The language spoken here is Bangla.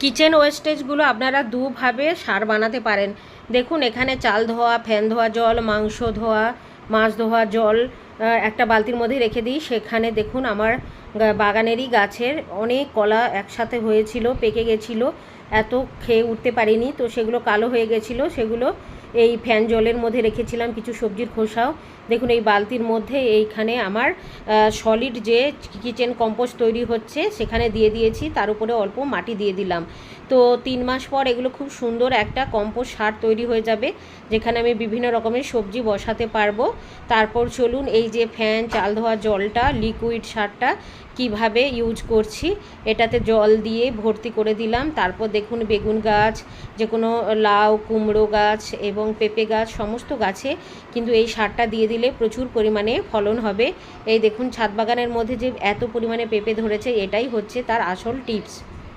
কিচেন ওয়েস্টেজগুলো আপনারা দুভাবে সার বানাতে পারেন। দেখুন, এখানে চাল ধোয়া, ফ্যান ধোয়া, জল, মাংস ধোয়া, মাছ ধোয়া, জল একটা বালতির মধ্যে রেখে দিই। সেখানে দেখুন, আমার বাগানেরই গাছের অনেক কলা একসাথে হয়েছিল, পেকে গেছিল। এত খেয়ে উঠতে পারিনি, তো সেগুলো কালো হয়ে গেছিল, সেগুলো এই ফ্যান জলের মধ্যে রেখেছিলাম কিছু সবজির খোসাও। দেখুন, এই বালতির মধ্যে এইখানে আমার সলিড যে কিচেন কম্পোস্ট তৈরি হচ্ছে, সেখানে দিয়ে দিয়েছি। তার উপরে অল্প মাটি দিয়ে দিলাম। তো তিন মাস পর এগুলো খুব সুন্দর একটা কম্পোস্ট সার তৈরি হয়ে যাবে, যেখানে আমি বিভিন্ন রকমের সবজি বসাতে পারব। তারপর চলুন, এই যে ফ্যান, চাল ধোয়া জলটা লিকুইড সারটা কীভাবে ইউজ করছি, এটাতে জল দিয়ে ভর্তি করে দিলাম। তারপর দেখুন, বেগুন গাছ যে কোনো লাউ, কুমড়ো গাছ এবং পেঁপে গাছ, সমস্ত গাছে কিন্তু এই সারটা দিয়ে দিলে প্রচুর পরিমাণে ফলন হবে। এই দেখুন, ছাদ বাগানের মধ্যে যে এত পরিমাণে পেঁপে ধরেছে, এটাই হচ্ছে তার আসল টিপস